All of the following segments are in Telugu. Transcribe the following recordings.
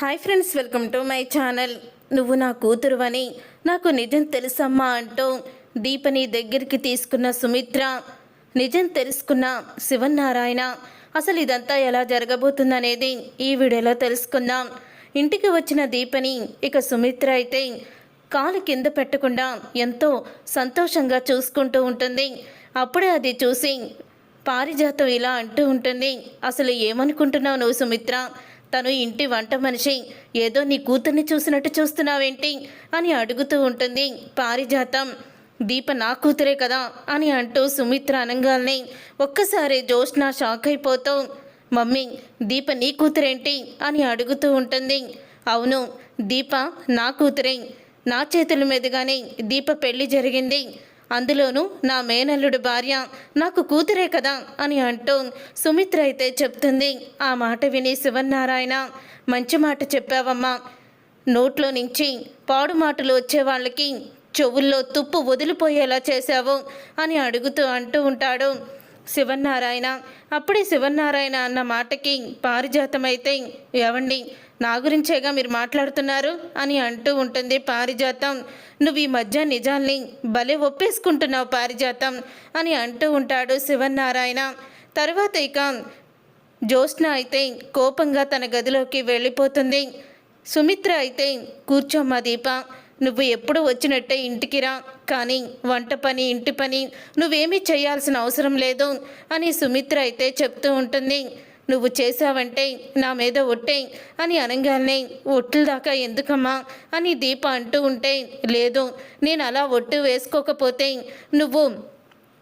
Hi friends welcome to my channel నువ్వు నా కూతురువని నాకు నిజం తెలుసమ్మా అంటూ దీపని దగ్గరికి తీసుకున్న సుమిత్ర నిజం తెలుసుకున్న శివనారాయణ అసలు ఇదంతా ఎలా జరగబోతుందనేది ఈ వీడియోలో తెలుసుకుందాం. ఇంటికి వచ్చిన దీపని ఇక సుమిత్ర అయితే కాలు కింద పెట్టకుండా ఎంతో సంతోషంగా చూసుకుంటూ ఉంటుంది. అప్పుడే అది చూసి పారిజాతం ఇలా అంటూ ఉంటుంది. అసలు ఏమనుకుంటున్నావు నువ్వు సుమిత్ర? తను ఇంటి వంట మనిషి. ఏదో నీ కూతుర్ని చూసినట్టు చూస్తున్నావేంటి? అని అడుగుతూ ఉంటుంది పారిజాతం. దీప నా కూతురే కదా అని అంటూ సుమిత్ర అనగానే ఒక్కసారి జోష్న షాక్ అయిపోతూ మమ్మీ దీప నీ కూతురేంటి? అని అడుగుతూ ఉంటుంది. అవును దీప నా కూతురే. నా చేతుల మీదుగానే దీప పెళ్ళి జరిగింది. అందులోనూ నా మేనల్లుడు భార్య నాకు కూతురే కదా అని అంటూ సుమిత్ర అయితే చెప్తుంది. ఆ మాట విని శివన్నారాయణ మంచి మాట చెప్పావమ్మా. నోట్లో నుంచి పాడు మాటలు వచ్చే వాళ్ళకి చెవుల్లో తుప్పు వదిలిపోయేలా చేశావు అని అడుగుతూ అంటూ ఉంటాడు. శివన్నారాయణ అప్పుడే శివన్నారాయణ అన్న మాటకి పారిజాతమైతే ఏవండి నా గురించేగా మీరు మాట్లాడుతున్నారు అని అంటూ ఉంటుంది పారిజాతం. నువ్వు ఈ మధ్య నిజాల్ని భలే ఒప్పేసుకుంటున్నావు పారిజాతం అని అంటూ ఉంటాడు శివనారాయణ తర్వాత ఇక జ్యోత్స్న అయితే కోపంగా తన గదిలోకి వెళ్ళిపోతుంది. సుమిత్ర అయితే కూర్చోమ్మా దీప నువ్వు ఎప్పుడు వచ్చినట్టే ఇంటికి రా కానీ వంట పని ఇంటి పని నువ్వేమీ చేయాల్సిన అవసరం లేదు అని సుమిత్ర అయితే చెప్తూ ఉంటుంది. నువ్వు చేసావంటే నా మీద ఒట్టే అని అనగానే ఒట్లు దాకా ఎందుకమ్మా అని దీప అంటూ ఉంటే లేదు నేను అలా ఒట్టు వేసుకోకపోతే నువ్వు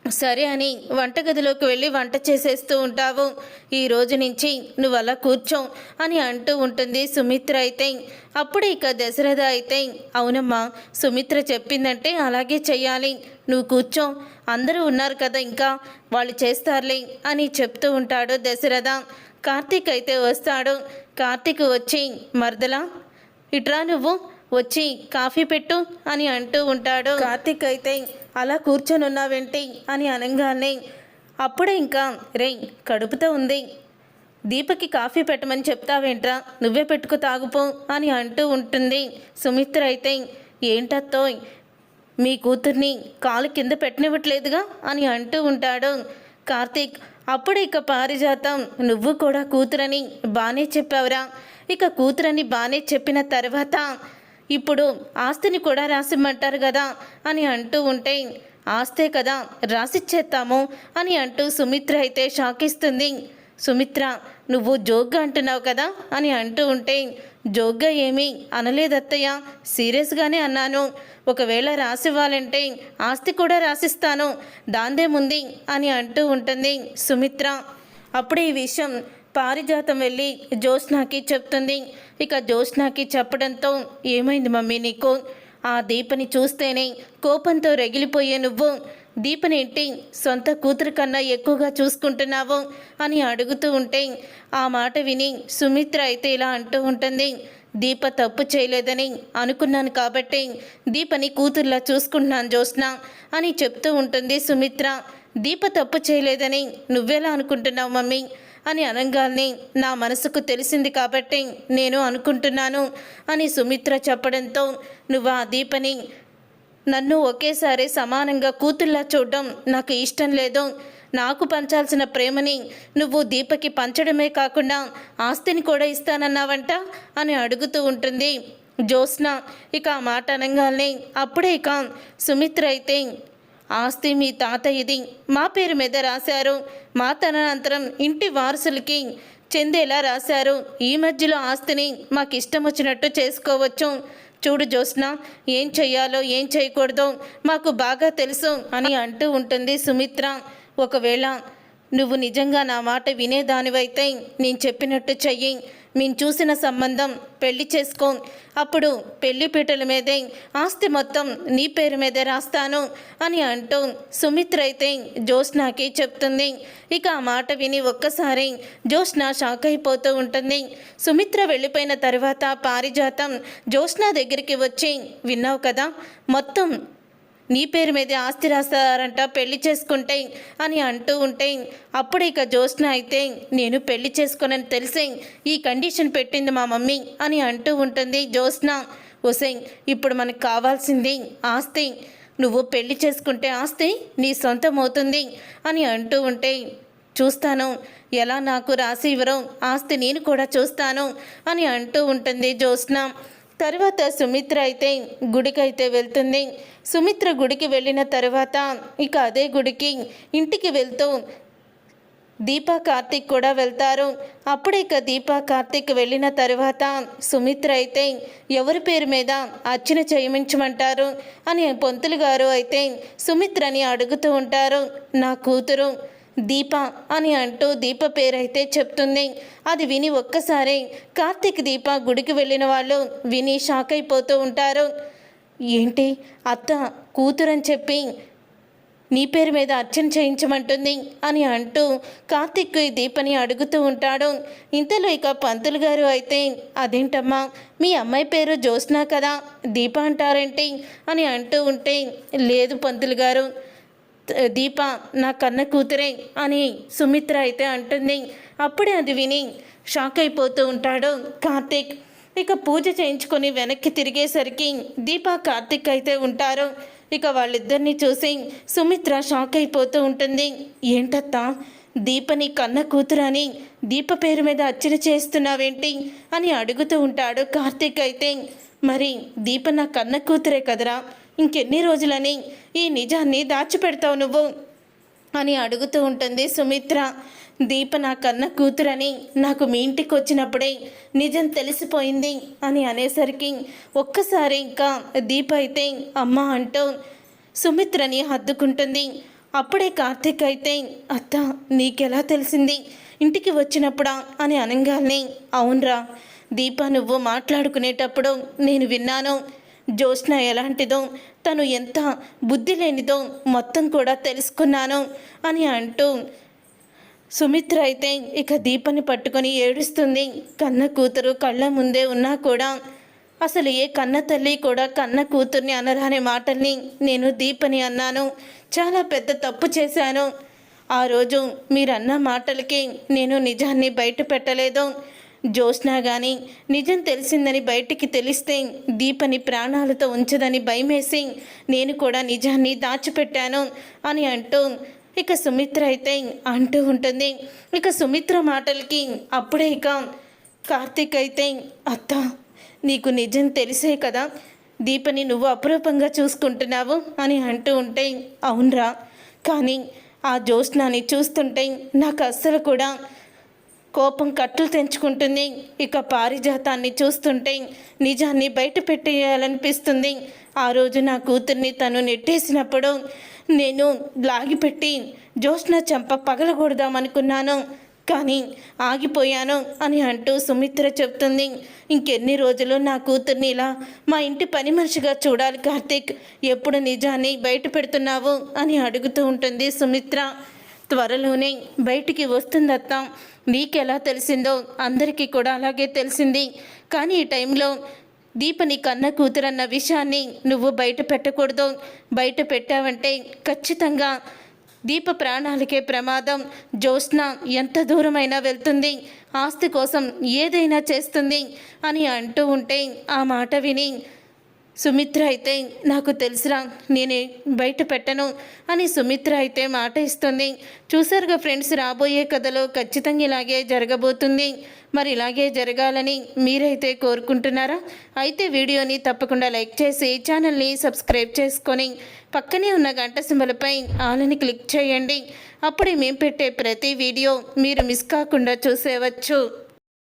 సరే అని వంటగదిలోకి వెళ్ళి వంట చేసేస్తూ ఉంటావు. ఈ రోజు నుంచి నువ్వు అలా కూర్చో అని అంటూ ఉంటుంది సుమిత్ర అయితే. అప్పుడు ఇక దశరథ అయితే అవునమ్మా సుమిత్ర చెప్పిందంటే అలాగే చెయ్యాలి. నువ్వు కూర్చో అందరూ ఉన్నారు కదా ఇంకా వాళ్ళు చేస్తారులే అని చెప్తూ ఉంటాడు దశరథ. కార్తీక్ అయితే వస్తాడు. కార్తీక్ వచ్చి మరదలా ఇట్రా నువ్వు? వచ్చి కాఫీ పెట్టు అని అంటూ ఉంటాడు. కార్తీక్ అయితే అలా కూర్చొని ఉన్నావేంటి అని అనగానే అప్పుడే ఇంకా రే కడుపుతో ఉంది. దీపకి కాఫీ పెట్టమని చెప్తావేంట్రా? నువ్వే పెట్టుకు తాగుపో అని అంటూ ఉంటుంది. సుమిత్ర అయితే ఏంటత్తో మీ కూతుర్ని కాలు కింద పెట్టనివ్వట్లేదుగా? అని అంటూ ఉంటాడు. కార్తీక్ అప్పుడు ఇక పారిజాతం. నువ్వు కూడా కూతురని బాగానే చెప్పావురా. ఇక కూతురని బాగానే చెప్పిన తర్వాత ఇప్పుడు ఆస్తిని కూడా రాసిమ్మంటారు కదా అని అంటూ ఉంటే ఆస్తే కదా రాసిచ్చేస్తాము అని అంటూ సుమిత్ర అయితే షాకిస్తుంది. సుమిత్ర నువ్వు జోగ్గా అంటున్నావు కదా అని అంటూ ఉంటే జోగ్గా ఏమీ అనలేదత్తయ్య. సీరియస్గానే అన్నాను. ఒకవేళ రాసివ్వాలంటే ఆస్తి కూడా రాసిస్తాను. దాందేముంది అని అంటూ ఉంటుంది సుమిత్ర. అప్పుడు ఈ విషయం పారిజాతం వెళ్ళి జ్యోత్స్నాకి చెప్తుంది. ఇక జ్యోత్స్నాకి చెప్పడంతో ఏమైంది మమ్మీ నీకు? ఆ దీపని చూస్తేనే కోపంతో రగిలిపోయే నువ్వు. దీపనేంటి సొంత కూతురు కన్నా ఎక్కువగా చూసుకుంటున్నావు అని అడుగుతూ ఉంటే ఆ మాట విని సుమిత్ర అయితే ఇలా అంటూ ఉంటుంది. దీప తప్పు చేయలేదని అనుకున్నాను కాబట్టి దీపని కూతుర్లా చూసుకుంటున్నాను జ్యోత్స్న అని చెప్తూ ఉంటుంది సుమిత్ర. దీప తప్పు చేయలేదని నువ్వెలా అనుకుంటున్నావు మమ్మీ? అని అనగానే నా మనసుకు తెలిసింది కాబట్టి నేను అనుకుంటున్నాను అని సుమిత్ర చెప్పడంతో నువ్వు ఆ దీపని? నన్ను ఒకేసారి సమానంగా కూతుళ్ళ చూడడం నాకు ఇష్టం లేదు. నాకు పంచాల్సిన ప్రేమని నువ్వు దీపకి పంచడమే కాకుండా ఆస్తిని కూడా ఇస్తానన్నావంట అని అడుగుతూ ఉంటుంది. జ్యోత్స్న ఇక ఆ మాట అనగానే అప్పుడే ఇక సుమిత్ర అయితే ఆస్తి మీ తాతయ్యది మా పేరు మీద రాశారు. మా తదనంతరం ఇంటి వారసులకి చెందేలా రాశారు. ఈ మధ్యలో ఆస్తిని మాకు ఇష్టం వచ్చినట్టు చేసుకోవచ్చు. చూడు జ్యోత్స్న ఏం చెయ్యాలో ఏం చేయకూడదో మాకు బాగా తెలుసు అని అంటూ ఉంటుంది సుమిత్ర. ఒకవేళ నువ్వు నిజంగా నా మాట వినేదానివైతే నేను చెప్పినట్టు చెయ్యి. మేము చూసిన సంబంధం పెళ్ళి చేసుకో. అప్పుడు పెళ్ళి పీటల మీదే ఆస్తి మొత్తం నీ పేరు మీదే రాస్తాను అని అంటూ సుమిత్ర అయితే జ్యోత్స్నాకి చెప్తుంది. ఇక ఆ మాట విని ఒక్కసారి జ్యోత్స్న షాక్ అయిపోతూ ఉంటుంది. సుమిత్ర వెళ్ళిపోయిన తర్వాత పారిజాతం జ్యోత్స్న దగ్గరికి వచ్చి విన్నావు కదా మొత్తం నీ పేరు మీద ఆస్తి రాస్తారంట పెళ్ళి చేసుకుంటే అని అంటూ ఉంటే అప్పుడు ఇక జ్యోత్స్న అయితే నేను పెళ్ళి చేసుకోనని తెలిసే ఈ కండిషన్ పెట్టింది మా మమ్మీ అని అంటూ ఉంటుంది జ్యోత్స్న. హుసేన్ ఇప్పుడు మనకు కావాల్సింది ఆస్తి. నువ్వు పెళ్ళి చేసుకుంటే ఆస్తి నీ సొంతం అవుతుంది అని అంటూ ఉంటే చూస్తాను ఎలా నాకు రాసి ఇవ్వరు ఆస్తి నేను కూడా చూస్తాను అని అంటూ ఉంటుంది జ్యోత్స్న. తర్వాత సుమిత్ర అయితే గుడికైతే వెళ్తుంది. సుమిత్ర గుడికి వెళ్ళిన తర్వాత ఇక అదే గుడికి ఇంటికి వెళ్తూ దీపా కార్తిక్ కూడా వెళ్తారు. అప్పుడే ఇక దీపా కార్తిక్ వెళ్ళిన తర్వాత సుమిత్ర అయితే ఎవరి పేరు మీద అర్చన చేయించమంటారు అని పొంతులు గారు అయితే సుమిత్రని అడుగుతూ ఉంటారు. నా కూతురు దీప అని అంటూ దీప పేరైతే చెప్తుంది. అది విని ఒక్కసారే కార్తీక్ దీప గుడికి వెళ్ళిన వాళ్ళు విని షాక్ అయిపోతూ ఉంటారు. ఏంటి అత్త కూతురని చెప్పి నీ పేరు మీద అర్చన చేయించమంటుంది అని అంటూ కార్తిక్ ఈ దీపని అడుగుతూ ఉంటాడు. ఇంతలో ఇక పంతులు గారు అయితే అదేంటమ్మా మీ అమ్మాయి పేరు జ్యోత్స్న కదా దీప అంటారేంటి అని అంటూ ఉంటే లేదు పంతులు గారు దీప నా కన్న కూతురే అని సుమిత్ర అయితే అంటుంది. అప్పుడే అది విని షాక్ అయిపోతూ ఉంటాడు కార్తీక్. ఇక పూజ చేయించుకొని వెనక్కి తిరిగేసరికి దీప కార్తీక్ అయితే ఉంటారు. ఇక వాళ్ళిద్దరిని చూసి సుమిత్ర షాక్ అయిపోతూ ఉంటుంది. ఏంటత్తా? దీపని కన్న కూతురని దీప పేరు మీద అర్చన చేస్తున్నావేంటి? అని అడుగుతూ ఉంటాడు కార్తీక్ అయితే. మరి దీప నా కన్న కూతురే కదరా? ఇంకెన్ని రోజులని ఈ నిజాన్ని దాచిపెడతావు నువ్వు? అని అడుగుతూ ఉంటుంది సుమిత్ర. దీప నా కన్న కూతురని నాకు మీ ఇంటికి వచ్చినప్పుడే నిజం తెలిసిపోయింది అని అనేసరికి ఒక్కసారి ఇంకా దీప అయితే అమ్మ అంటూ సుమిత్రని హద్దుకుంటుంది. అప్పుడే కార్తీక్ అయితే అత్త నీకెలా తెలిసింది? ఇంటికి వచ్చినప్పుడా? అని అనగానే అవునరా దీప నువ్వు మాట్లాడుకునేటప్పుడు నేను విన్నాను. జ్యోత్స్న ఎలాంటిదో తను ఎంత బుద్ధి లేనిదో మొత్తం కూడా తెలుసుకున్నాను అని అంటూ సుమిత్ర అయితే ఇక దీపని పట్టుకొని ఏడుస్తుంది. కన్న కూతురు కళ్ళ ముందే ఉన్నా కూడా అసలు ఏ కన్న తల్లి కూడా కన్న కూతుర్ని అనరాని మాటల్ని నేను దీపని అన్నాను. చాలా పెద్ద తప్పు చేశాను. ఆ రోజు మీరన్న మాటలకి నేను నిజాన్ని బయట పెట్టలేదు. జ్యోత్స్న కానీ నిజం తెలిసిందని బయటికి తెలిస్తే దీపని ప్రాణాలతో ఉంచదని భయమేసి నేను కూడా నిజాన్ని దాచిపెట్టాను అని అంటూ ఇక సుమిత్ర అయితే అంటూ ఉంటుంది. ఇక సుమిత్ర మాటలకి అప్పుడే ఇక కార్తీక్ అయితే అత్త నీకు నిజం తెలిసే కదా దీపని నువ్వు అపురూపంగా చూసుకుంటున్నావు అని అంటూ ఉంటే అవునరా. కానీ ఆ జ్యోత్స్నాని చూస్తుంటే నాకు అస్సలు కూడా కోపం కట్టులు తెంచుకుంటుంది. ఇక పారిజాతాన్ని చూస్తుంటే నిజాన్ని బయట పెట్టేయాలనిపిస్తుంది. ఆ రోజు నా కూతుర్ని తను నెట్టేసినప్పుడు నేను లాగిపెట్టి జ్యోత్స్న చెంప పగలకూడదామనుకున్నాను కానీ ఆగిపోయాను అని అంటూ సుమిత్ర చెప్తుంది ఇంకెన్ని రోజులు నా కూతుర్ని ఇలా మా ఇంటి పని మనిషిగా చూడాలి కార్తీక్. ఎప్పుడు నిజాన్ని బయట పెడుతున్నావు అని అడుగుతూ ఉంటుంది సుమిత్ర. త్వరలోనే బయటికి వస్తుందత్త. నీకెలా తెలిసిందో అందరికీ కూడా అలాగే తెలిసింది. కానీ ఈ టైంలో దీపని కన్న కూతురన్న విషయాన్ని నువ్వు బయట పెట్టకూడదు. బయట పెట్టావంటే ఖచ్చితంగా దీప ప్రాణాలకే ప్రమాదం. జ్యోత్స్న ఎంత దూరమైనా వెళ్తుంది. ఆస్తి కోసం ఏదైనా చేస్తుంది అని అంటూ ఉంటే ఆ మాట విని సుమిత్ర అయితే నాకు తెలుసురా నేనే బయట పెట్టను అని సుమిత్ర అయితే మాట ఇస్తుంది. చూసారుగా ఫ్రెండ్స్ రాబోయే కథలో ఖచ్చితంగా ఇలాగే జరగబోతుంది. మరి ఇలాగే జరగాలని మీరైతే కోరుకుంటున్నారా? అయితే వీడియోని తప్పకుండా లైక్ చేసి ఛానల్ని సబ్స్క్రైబ్ చేసుకొని పక్కనే ఉన్న గంట సింబలపై ఆలని క్లిక్ చేయండి. అప్పుడే మేము పెట్టే ప్రతి వీడియో మీరు మిస్ కాకుండా చూసేవచ్చు.